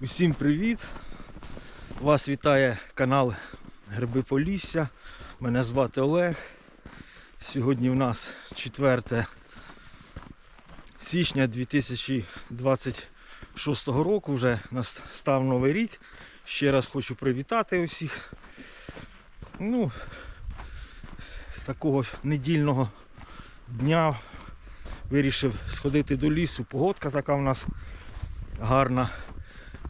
Усім привіт! Вас вітає канал Гриби Полісся. Мене звати Олег. Сьогодні в нас 4 січня 2026 року. Вже настав новий рік. Ще раз хочу привітати усіх. Ну, такого недільного дня вирішив сходити до лісу. Погодка така в нас гарна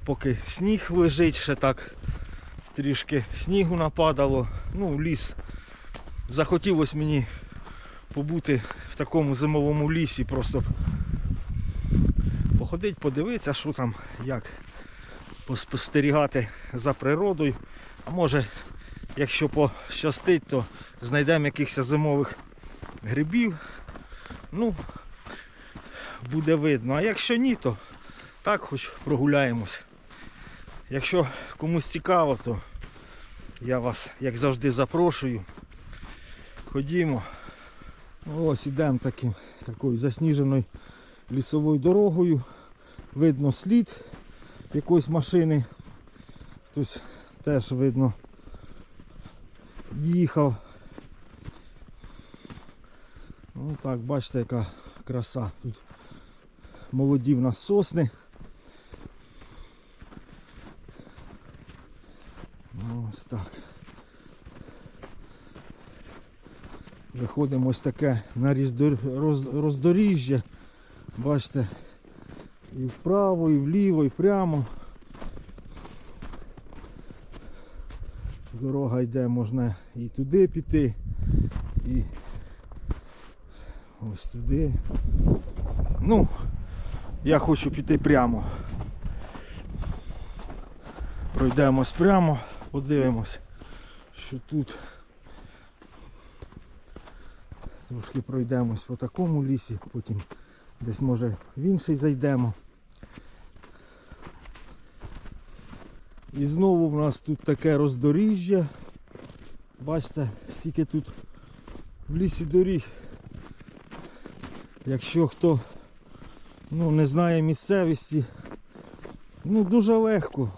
поки сніг лежить, ще так трішки снігу нападало. Ну, ліс. Захотілося мені побути в такому зимовому лісі, просто походити, подивитися, що там, як поспостерігати за природою. А може, якщо пощастить, то знайдемо якихось зимових грибів. Ну, буде видно. А якщо ні, то так хоч прогуляємось. Якщо комусь цікаво, то я вас, як завжди, запрошую. Ходімо. Ось ідемо таким, такою засніженою лісовою дорогою. Видно слід якоїсь машини. Хтось теж видно їхав. Ну так, бачите, яка краса. Тут молоді в нас сосни. Ось так. Виходимо ось таке на роздоріжжя. Бачите, і вправо, і вліво, і прямо. Дорога йде, можна і туди піти, і ось туди. Ну, я хочу піти прямо. Пройдемось прямо, подивимось, що тут. Трошки пройдемось по такому лісі, потім десь може в інший зайдемо. І знову в нас тут таке роздоріжжя. Бачите, стільки тут в лісі доріг. Якщо хто ну, не знає місцевості, ну дуже легко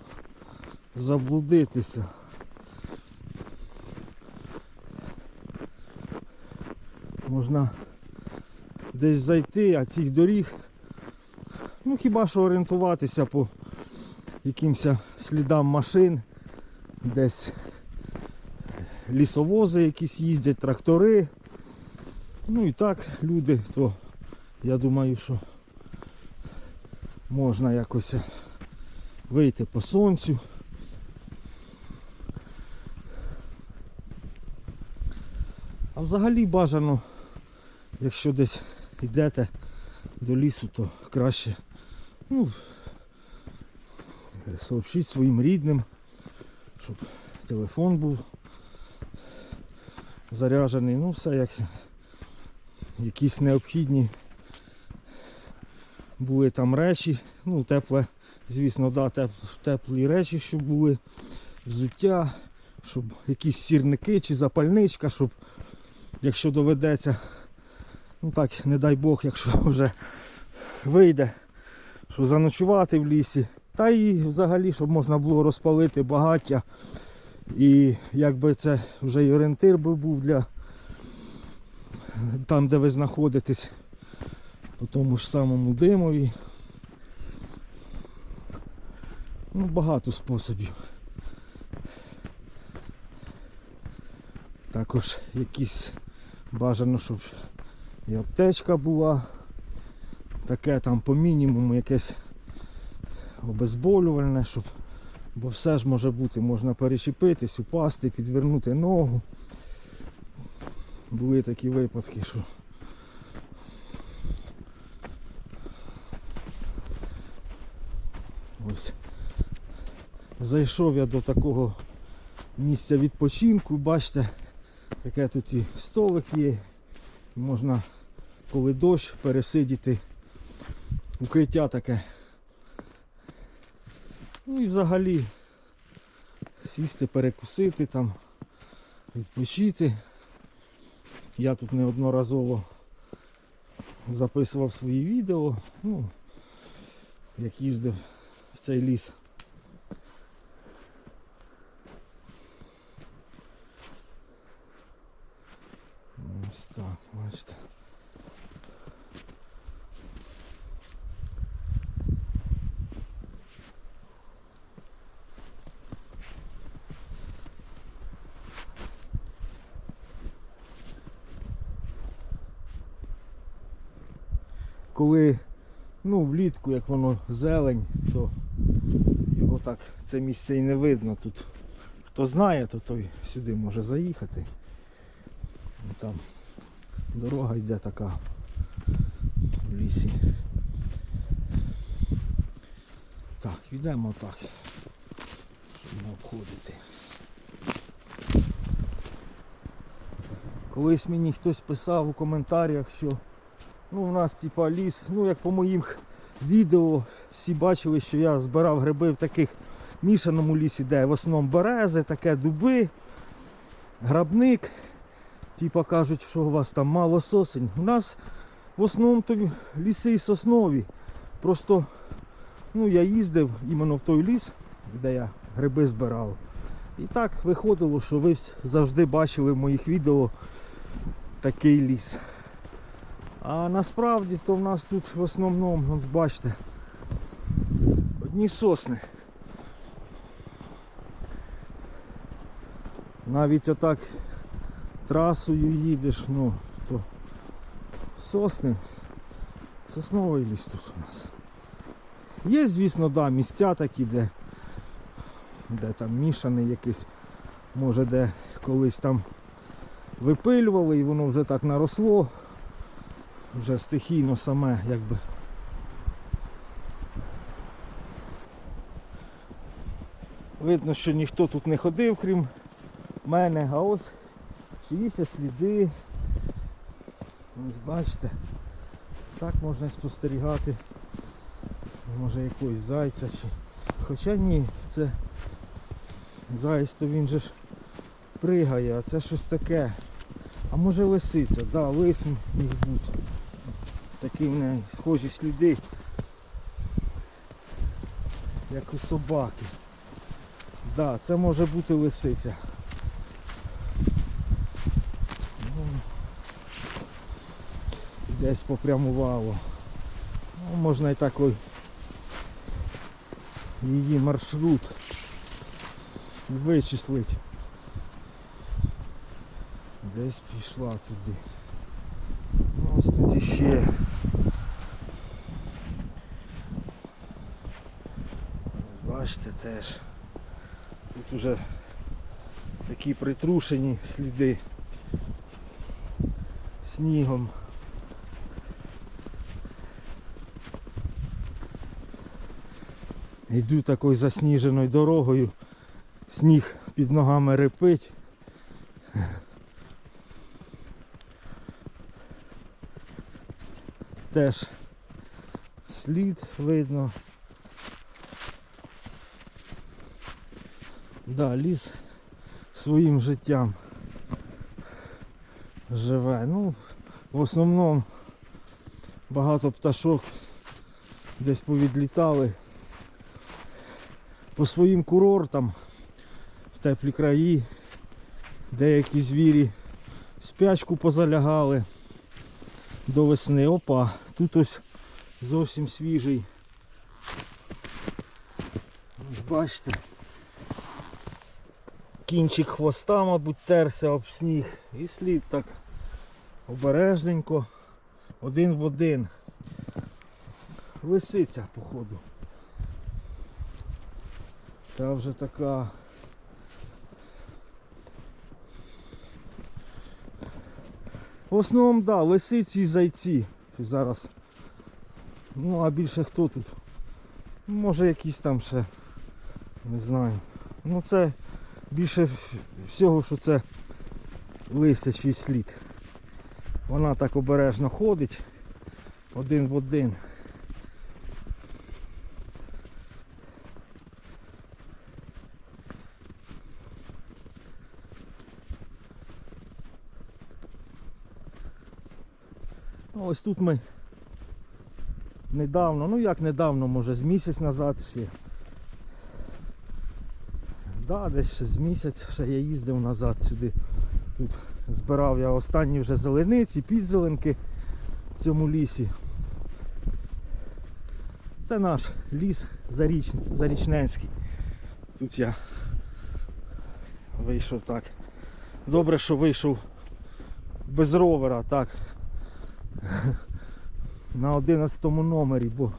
заблудитися. Можна десь зайти, а цих доріг, ну хіба що орієнтуватися по якимось слідам машин, десь лісовози якісь їздять, трактори. Ну і так, люди, то я думаю, що можна якось вийти по сонцю. А взагалі бажано, якщо десь йдете до лісу, то краще ну, сообщіть своїм рідним, щоб телефон був заряджений, ну все як якісь необхідні були там речі, ну тепле, звісно, да, теп, теплі речі, щоб були, взуття, щоб якісь сірники чи запальничка, щоб якщо доведеться, ну так, не дай Бог, якщо вже вийде, що заночувати в лісі. Та і взагалі, щоб можна було розпалити багаття. І якби це вже і орієнтир би був для там, де ви знаходитесь, по тому ж самому димові. Ну, багато способів. Також якісь бажано, щоб і аптечка була. Таке там по мінімуму якесь обезболювальне, щоб бо все ж може бути, можна перечепитись, упасти, підвернути ногу. Були такі випадки, що ось зайшов я до такого місця відпочинку, бачите, таке тут і столик є. Можна, коли дощ, пересидіти. Укриття таке. Ну і взагалі сісти, перекусити там, відпочити. Я тут неодноразово записував свої відео, ну, як їздив в цей ліс. Так, бачите. Коли ну, влітку, як воно зелень, то його так це місце і не видно. Тут хто знає, то той сюди може заїхати. Там дорога йде така в лісі. Так, йдемо так, щоб не обходити. Колись мені хтось писав у коментарях, що ну, у нас типа ліс, ну як по моїм відео, всі бачили, що я збирав гриби в таких мішаному лісі, де в основному берези, таке дуби, грабник. Типа кажуть, що у вас там мало сосень. У нас в основному то ліси соснові. Просто ну, я їздив іменно в той ліс, де я гриби збирав. І так виходило, що ви завжди бачили в моїх відео такий ліс. А насправді то в нас тут в основному, от бачите, одні сосни. Навіть отак трасою їдеш, ну, то сосни, сосновий ліс тут у нас. Є, звісно, да, місця такі, де, де там мішаний якийсь, може де колись там випилювали і воно вже так наросло, вже стихійно саме якби. Видно, що ніхто тут не ходив, крім мене, а ось чиїся сліди. Ось бачите, так можна спостерігати. Може якогось зайця чи. Хоча ні, це заяць, то він же ж пригає, а це щось таке. А може лисиця, да, лис міг бути. Такі в неї схожі сліди, як у собаки. Да, це може бути лисиця. Ну, десь попрямувало. Ну, можна і такий її маршрут вичислити. Десь пішла туди. Ну, ось тут іще. Бачите теж. Тут уже такі притрушені сліди снігом. Йду такою засніженою дорогою, сніг під ногами репить. Теж слід видно. Да, ліс своїм життям живе. Ну, в основному багато пташок десь повідлітали по своїм курортам в теплі краї. Деякі звірі спячку позалягали до весни. Опа, тут ось зовсім свіжий. Ось бачите. Кінчик хвоста, мабуть, терся об сніг. І слід так обережненько, один в один. Лисиця, походу. Та вже така. В основному, да, лисиці і зайці. Зараз. Ну, а більше хто тут? Може якісь там ще. Не знаю. Ну це більше всього, що це лисячий слід. Вона так обережно ходить один в один. Ось тут ми недавно, ну як недавно, може з місяць назад ще. Да, десь з місяць ще я їздив назад сюди. Тут збирав я останні вже зелениці, підзеленки в цьому лісі. Це наш ліс Заріч... Зарічненський. Тут я вийшов так. Добре, що вийшов без ровера, так. На 11 номері, бо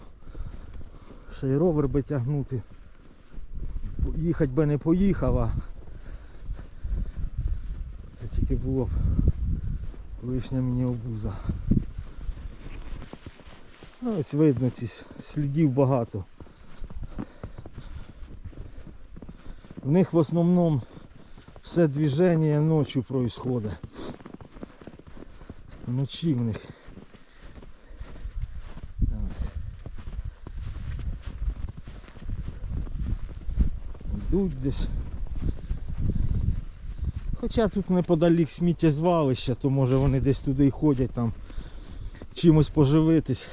ще й ровер би тягнути. Їхати би не поїхав, а це тільки було б лишня мені обуза. Ну, ось видно, ці слідів багато. В них в основному все движення ночі происходить. Вночі в них. Йдуть десь. Хоча тут неподалік сміттєзвалища, то може вони десь туди й ходять там чимось поживитись.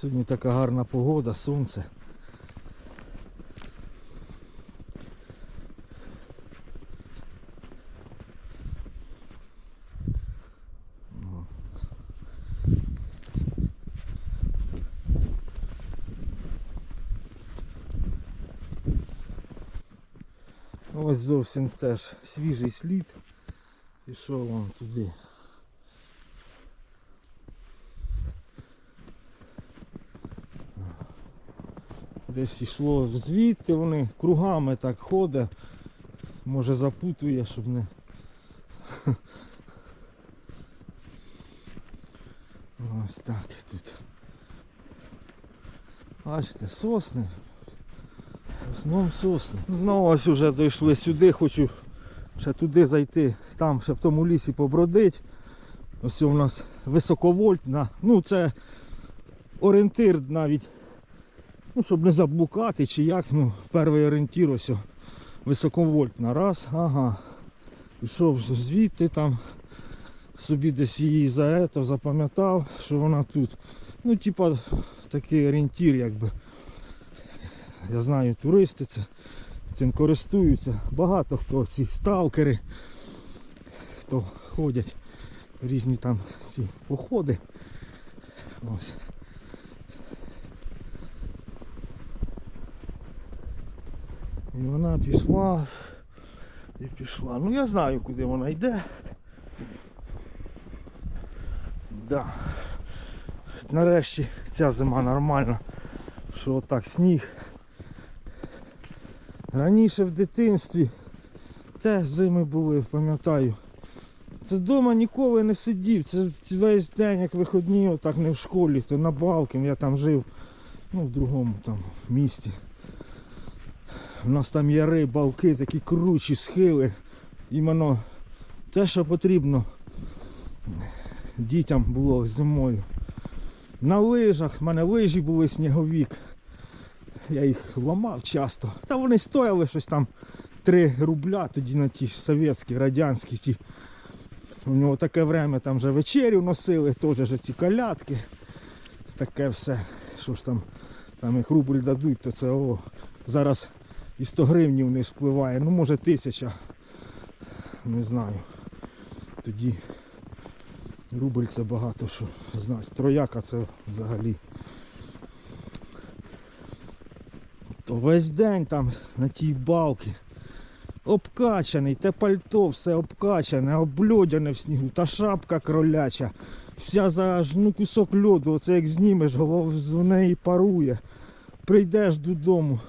Сьогодні така гарна погода, сонце. Ось зовсім теж свіжий слід. Пішов вон туди. Десь йшло звідти вони кругами так ходить. Може запутує, щоб не. Ось так тут. Бачите, сосни. В основному сосни. Ну ось вже дійшли сюди, хочу ще туди зайти, там ще в тому лісі побродить. Ось у нас високовольтна. Ну це орієнтир навіть. Ну, щоб не заблукати чи як, ну, перший орієнтір ось високовольтна. Раз, ага. Пішов звідти там, собі десь її за ето запам'ятав, що вона тут. Ну, типа такий орієнтір, якби. Я знаю, туристи це, цим користуються. Багато хто ці сталкери, хто ходять в різні там ці походи. Ось. І вона пішла і пішла. Ну я знаю, куди вона йде. Да. Нарешті ця зима нормальна, що отак сніг. Раніше в дитинстві теж зими були, пам'ятаю. Це вдома ніколи не сидів. Це весь день, як виходні, отак не в школі, то на Балкін, я там жив, ну в другому там місті. У нас там яри, балки, такі кручі, схили. Іменно те, що потрібно дітям було зимою. На лижах, в мене лижі були сніговік. Я їх ламав часто. Та вони стояли щось там 3 рубля тоді на ті совєтські, радянські ті. У нього таке время там вже вечерю носили, теж ці колядки. Таке все. Що ж там, там як рубль дадуть, то це о, зараз і 100 гривнів не впливає. Ну може тисяча. Не знаю. Тоді рубль це багато що знати. Трояка це взагалі. То весь день там на тій балці. Обкачаний, те пальто все обкачане, обльодяне в снігу, та шапка кроляча. Вся за ну, кусок льоду, оце як знімеш, голов з неї парує. Прийдеш додому.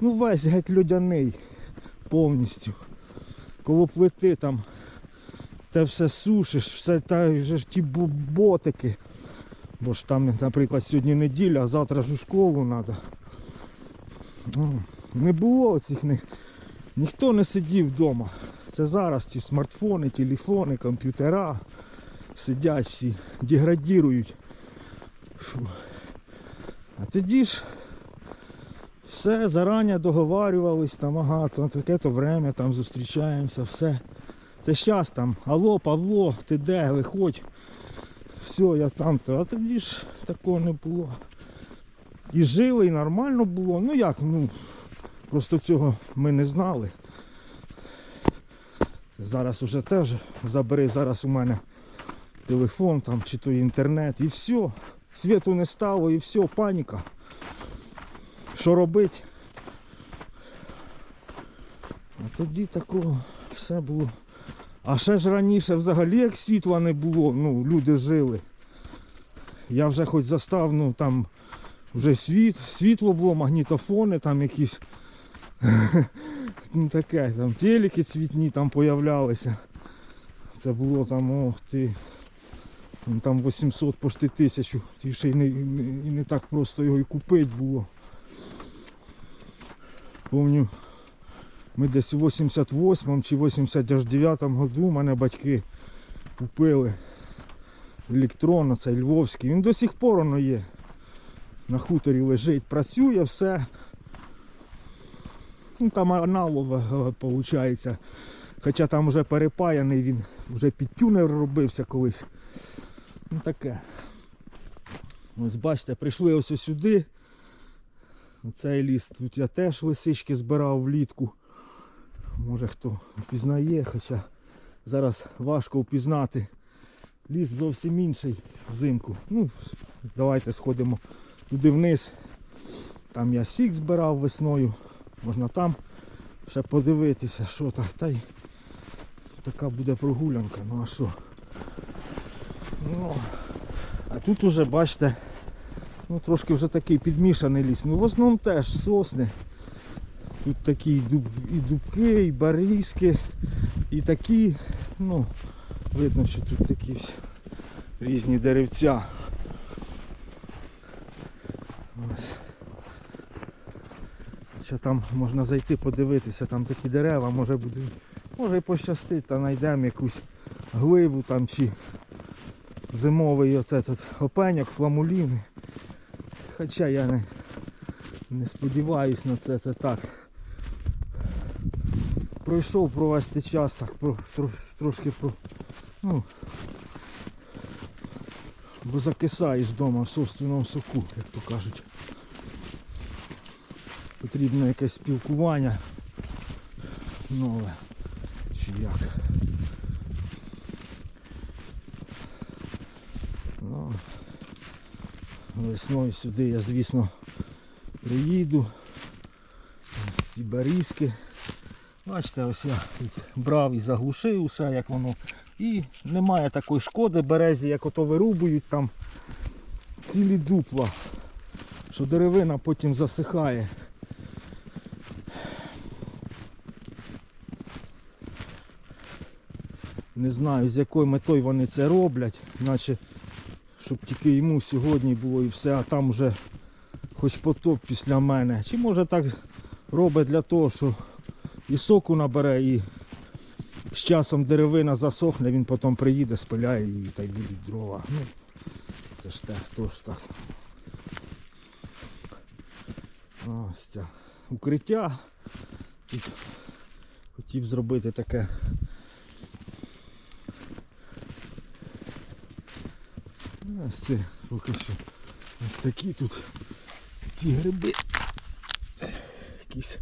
Ну весь геть льодяний повністю. Коло плити там те все сушиш, все та ж ті ботики. Бо ж там, наприклад, сьогодні неділя, а завтра ж у школу треба. Не було цих не, ніхто не сидів вдома. Це зараз ці смартфони, телефони, комп'ютера сидять всі, деградірують. Фу. А тоді ж все зарані договарювались, там ага, то таке то время, там зустрічаємося, все. Це щас там, алло, Павло, ти де, виходь. Все, я там. то А тоді ж такого не було. І жили, і нормально було. Ну як, ну просто цього ми не знали. Зараз уже теж забери зараз у мене телефон там чи то інтернет і все. Світу не стало і все, паніка. Що робити? А тоді такого все було. А ще ж раніше взагалі як світла не було, ну люди жили. Я вже хоч застав, ну там вже світ, світло було, магнітофони там якісь. ну таке, там телеки цвітні там появлялися. Це було там, ох ти. ну, Там 800 почти тисячу. І ще й не, і не так просто його і купити було. Помню, ми десь у 88 чи 89 году мене батьки купили електрон, цей львовський. Він до сих пор воно є. На хуторі лежить, працює все. Ну там аналогове виходить. Хоча там вже перепаяний, він вже під тюнер робився колись. Ну таке. Ось бачите, прийшли ось сюди. Цей ліс тут я теж лисички збирав влітку. Може хто впізнає, хоча зараз важко впізнати. Ліс зовсім інший взимку. Ну, давайте сходимо туди вниз. Там я сік збирав весною. Можна там ще подивитися, що так. Та й така буде прогулянка. Ну а що? Ну, а тут уже, бачите, ну трошки вже такий підмішаний ліс. Ну в основному теж сосни. Тут такі і, дуб, і дубки, і барізки, і такі, ну, видно, що тут такі різні деревця. Ось. Ще там можна зайти подивитися, там такі дерева, може буде, може і пощастить, та знайдемо якусь гливу там чи зимовий тут опеньок, фламуліни. Хоча я не, не сподіваюсь на це, це так. Пройшов провести час, так про, тро- трошки про. Ну, бо закисаєш вдома в собственному соку, як то кажуть. Потрібно якесь спілкування нове. Чи як. Ну, весною сюди я, звісно, приїду. Ось ці барізки. Бачите, ось я брав і заглушив усе, як воно. І немає такої шкоди березі, як ото вирубують там цілі дупла, що деревина потім засихає. Не знаю з якою метою вони це роблять, наче щоб тільки йому сьогодні було і все, а там вже хоч потоп після мене. Чи може так робить для того, що і соку набере, і з часом деревина засохне, він потім приїде, спиляє її та й будуть дрова. Ну, це ж так, то ж так. Ось це укриття. Тут хотів зробити таке. Ось це поки що ось такі тут ці гриби. Якісь.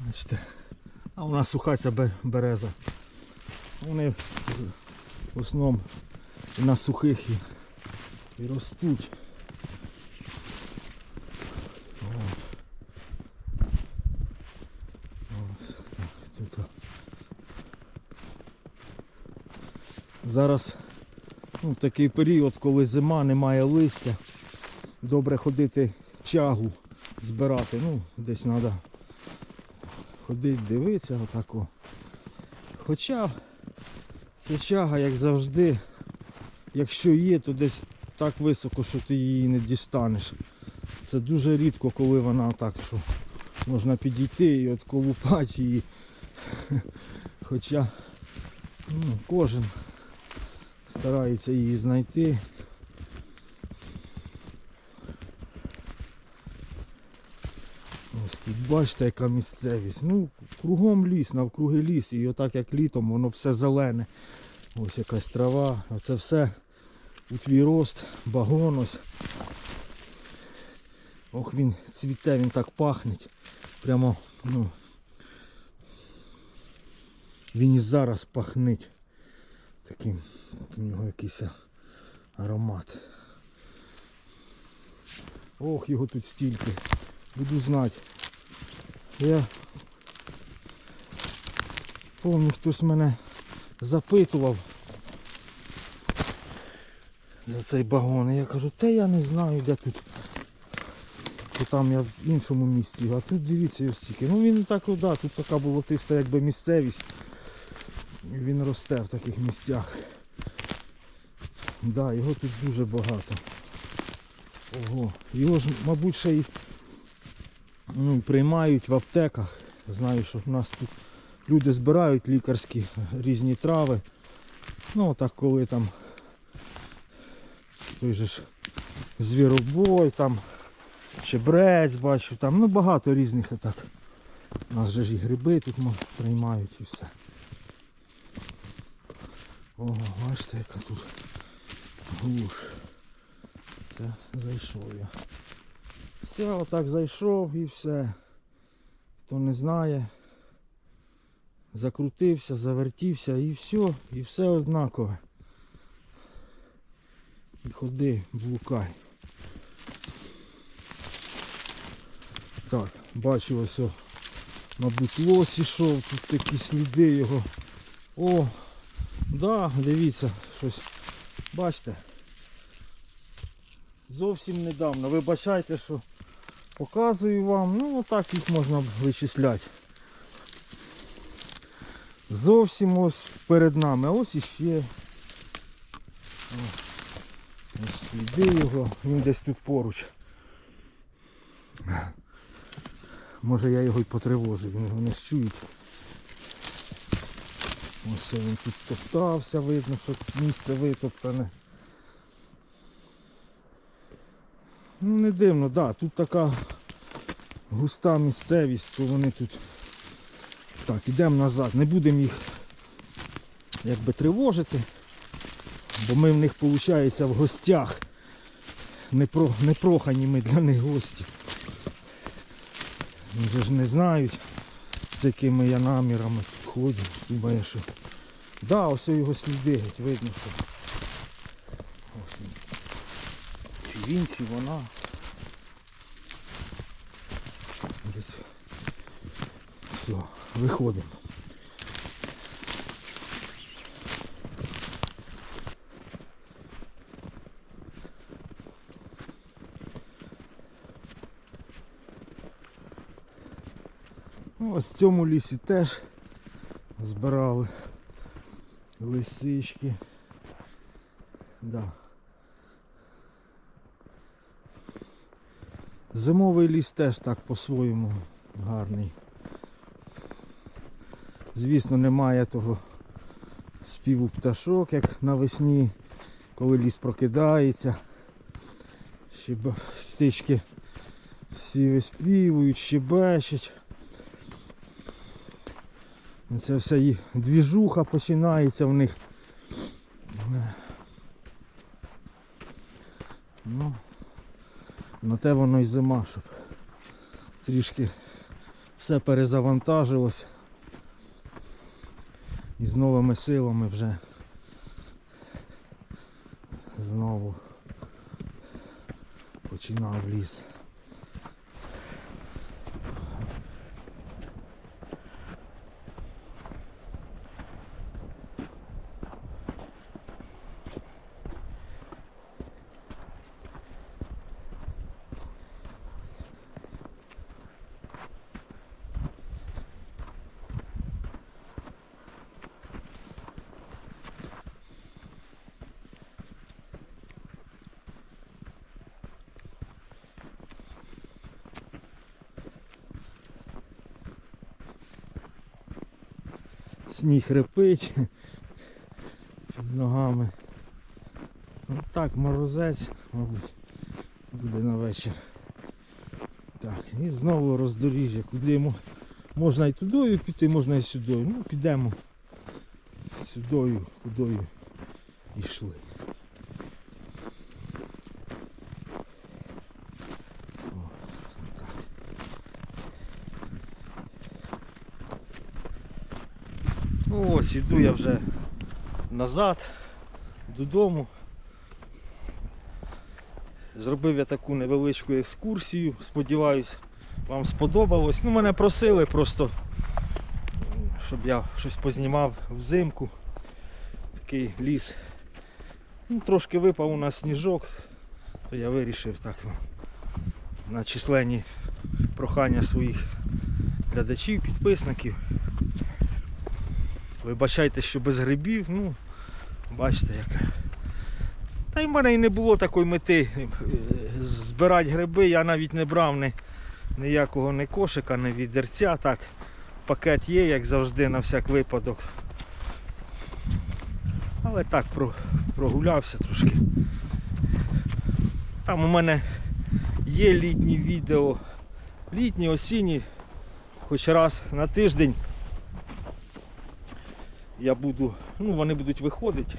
Бачите. А у нас суха ця береза. Вони в основному на сухих і, і ростуть. Зараз ну, такий період, коли зима, немає листя, добре ходити чагу збирати. Ну, десь треба ходити, дивитися отако. Хоча ця чага, як завжди, якщо є, то десь так високо, що ти її не дістанеш. Це дуже рідко, коли вона так, що можна підійти і от колупати її. Хоча ну, кожен старається її знайти. Ось тут бачите, яка місцевість. Ну, кругом ліс, навкруги ліс. І отак як літом, воно все зелене. Ось якась трава. А це все у твій рост, багон ось. Ох, він цвіте, він так пахне. Прямо, ну. Він і зараз пахнить. Таким у нього якийсь аромат. Ох, його тут стільки. Буду знати. Я помню, хтось мене запитував за цей багон. І я кажу, та я не знаю, де тут. Бо там я в іншому місті, а тут дивіться його стільки. Ну він так, да, тут така болотиста якби місцевість. Він росте в таких місцях. Да, його тут дуже багато. Ого. Його ж, мабуть, ще й ну, приймають в аптеках. Знаю, що в нас тут люди збирають лікарські різні трави. Ну так коли там той же ж звіробой, там чебрець бачу, там ну багато різних так. У нас же ж і гриби тут приймають і все. Ого, бачите, яка тут глуш. Це зайшов я. Все, отак зайшов і все. Хто не знає. Закрутився, завертівся і все, і все однакове. І ходи, блукай. Так, бачу ось, мабуть, лось ішов, тут такі сліди його. О, да, дивіться, щось. Бачите. Зовсім недавно. Вибачайте, що показую вам. Ну отак їх можна вичисляти. Зовсім ось перед нами. Ось іще. Ось сліди його. Він десь тут поруч. Може я його й потривожу, він його не чують. Ось він тут топтався, видно, що місце витоптане. Ну не дивно, так, да, тут така густа місцевість, то вони тут. Так, йдемо назад, не будемо їх якби тривожити, бо ми в них виходить в гостях. Не, про, не прохані ми для них гості. Вони ж не знають, з якими я намірами ходжу. Думаю, що... Да, ось його сліди, геть, видно, що. Ось він. Чи він, чи вона. Десь. Все, виходимо. Ну, Ось в цьому лісі теж збирали лисички. Да. Зимовий ліс теж так по-своєму гарний. Звісно, немає того співу пташок, як навесні, коли ліс прокидається. Ще птички всі виспівують, щебечуть. Це вся їх двіжуха починається в них. Ну, на те воно й зима, щоб трішки все перезавантажилось. І з новими силами вже знову починав ліс. Сніг репить під ногами. Ну так, морозець, мабуть, буде на вечір. Так, і знову роздоріжжя, куди йому можна і тудою піти, можна і сюдою. Ну, підемо сюдою, кудою йшли. О. Ну ось іду я вже назад, додому. Зробив я таку невеличку екскурсію. Сподіваюсь, вам сподобалось. Ну, мене просили просто, щоб я щось познімав взимку. Такий ліс. Ну, трошки випав у нас сніжок, то я вирішив так на численні прохання своїх глядачів, підписників. Вибачайте, що без грибів, ну, бачите яке. Та й в мене і не було такої мети е, збирати гриби, я навіть не брав ні, ніякого ні кошика, ні відерця. Так, пакет є, як завжди, на всяк випадок. Але так про, прогулявся трошки. Там у мене є літні відео, літні, осінні, хоч раз на тиждень я буду, ну вони будуть виходити.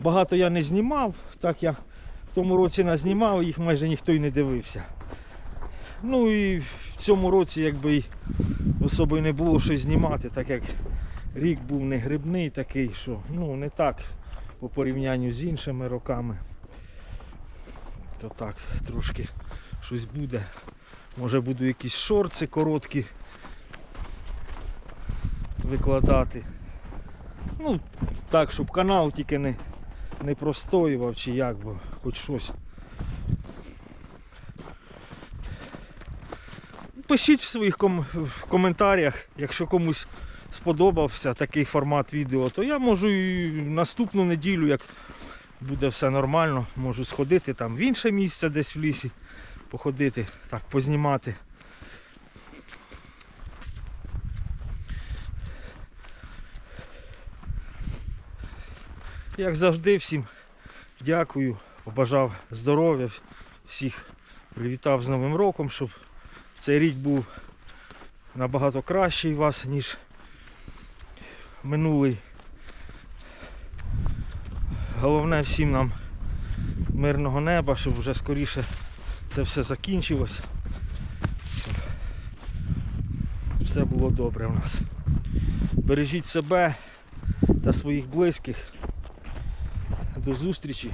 Багато я не знімав, так я в тому році назнімав, їх майже ніхто й не дивився. Ну і в цьому році якби особи не було що знімати, так як рік був не грибний такий, що ну не так по порівнянню з іншими роками. То так, трошки щось буде. Може буду якісь шорти короткі викладати. Ну, так, щоб канал тільки не, не простоював чи як, бо хоч щось. Пишіть в своїх ком- в коментарях, якщо комусь сподобався такий формат відео, то я можу і наступну неділю, як буде все нормально, можу сходити там в інше місце десь в лісі, походити, так, познімати. Як завжди, всім дякую, побажав здоров'я, всіх привітав з Новим роком, щоб цей рік був набагато кращий вас, ніж минулий. Головне всім нам мирного неба, щоб вже скоріше це все закінчилось. Все було добре у нас. Бережіть себе та своїх близьких. До зустрічі.